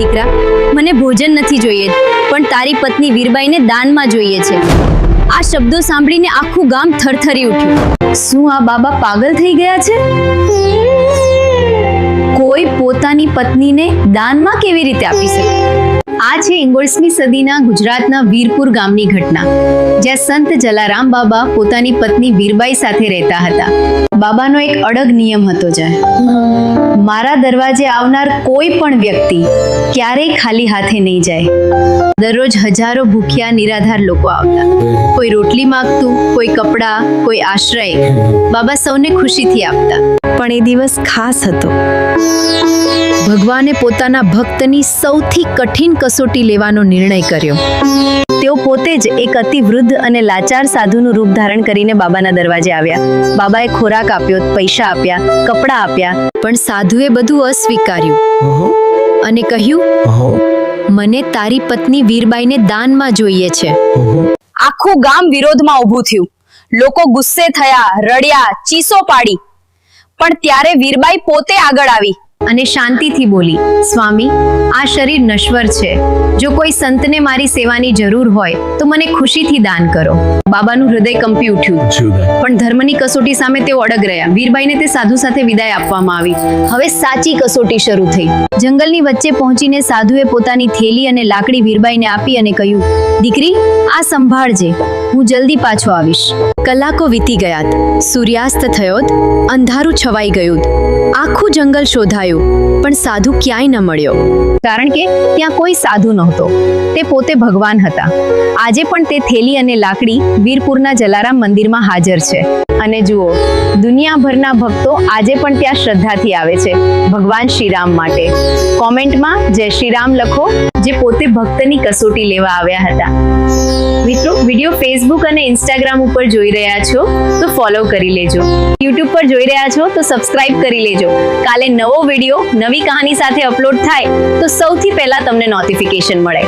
દીકરા, મને ભોજન નથી જોઈએ, પણ તારી પત્ની વીરબાઈને દાનમાં જોઈએ છે. આ શબ્દો સાંભળીને આખું ગામ થરથરી ઉઠ્યું. શું આ બાબા પાગલ થઈ ગયા છે? કોઈ પોતાની પત્નીને દાનમાં કેવી રીતે આપી શકે? આ છે ઇંગોળસમી સદીના ગુજરાતના વીરપુર ગામની ઘટના, જ્યાં સંત જલારામ બાબા પોતાની પત્ની વીરબાઈ સાથે રહેતા હતા. બાબાનો એક અડગ નિયમ હતો જાય મારા દરવાજે આવનાર કોઈ પણ વ્યક્તિ ક્યારેય ખાલી હાથે નહીં જાય. દરરોજ હજારો ભૂખ્યા, નિરાધાર લોકો આવતા. કોઈ રોટલી માગતું, કોઈ કપડાં, કોઈ આશ્રય. બાબા સૌને ખુશીથી આપતા. પણ એ દિવસ ખાસ હતો. ભગવાને પોતાના ભક્તની સૌથી કઠિન કસોટી લેવાનો નિર્ણય કર્યો. તેઓ પોતે જ એક અતિ વૃદ્ધ અને લાચાર સાધુનું રૂપ ધારણ કરીને બાબાના દરવાજે આવ્યા. બાબાએ ખોરાક આપ્યો પૈસા આપ્યા કપડાં આપ્યા પણ સાધુએ બધું અસ્વીકાર્યું. અને કહ્યું મને તારી પત્ની વીરબાઈને દાનમાં જોઈએ છે. આખું ગામ વિરોધમાં ઊભું થયું. લોકો ગુસ્સે થયા રડ્યા ચીસો પાડી. પણ ત્યારે વીરબાઈ પોતે આગળ આવી. અને શાંતિથી બોલી સ્વામી આ શરીર નશ્વર છે. જો કોઈ સંતને મારી સેવાની જરૂર હોય તો મને ખુશીથી દાન કરો. બાબાનું હૃદય કંપી ઉઠ્યું. પણ ધર્મની કસોટી સામે તેઓ અડગ રહ્યા. વીરબાઈને તે સાધુ સાથે વિદાય આપવામાં આવી. હવે સાચી કસોટી શરૂ થઈ. જંગલની વચ્ચે પહોંચીને સાધુએ પોતાની થેલી અને લાકડી વીરબાઈને આપી અને કહ્યું દીકરી આ સંભાળજે હું જલ્દી પાછો આવીશ. કલાકો વીતી ગયાત. સૂર્યાસ્ત થયોત. અંધારું છવાઈ ગયું. આખું જંગલ શોધાયું. પણ સાધુ ક્યાંય ન મળ્યો. કારણ કે ત્યાં કોઈ સાધુ નહોતો. તે પોતે ભગવાન હતા. આજે પણ તે થેલી અને લાકડી વીરપુરના જલારામ મંદિરમાં હાજર છે. અને જુઓ, દુનિયાભરના ભક્તો આજે પણ ત્યાં શ્રદ્ધાથી આવે છે, ભગવાન શ્રીરામ માટે. કોમેન્ટમાં જય શ્રીરામ લખો, જે પોતે ભક્તની કસોટી લેવા આવ્યા હતા. મિત્રો, વીડિયો ફેસબુક અને ઇન્સ્ટાગ્રામ ઉપર જોઈ રહ્યા છો, તો ફોલો કરી લેજો. યુટ્યુબ પર જોઈ રહ્યા છો, તો સબસ્ક્રાઇબ કરી લેજો. કાલે નવો વીડિયો નવી કહાની સાથે અપલોડ થાય તો સૌથી પહેલા તમને નોટિફિકેશન મળે.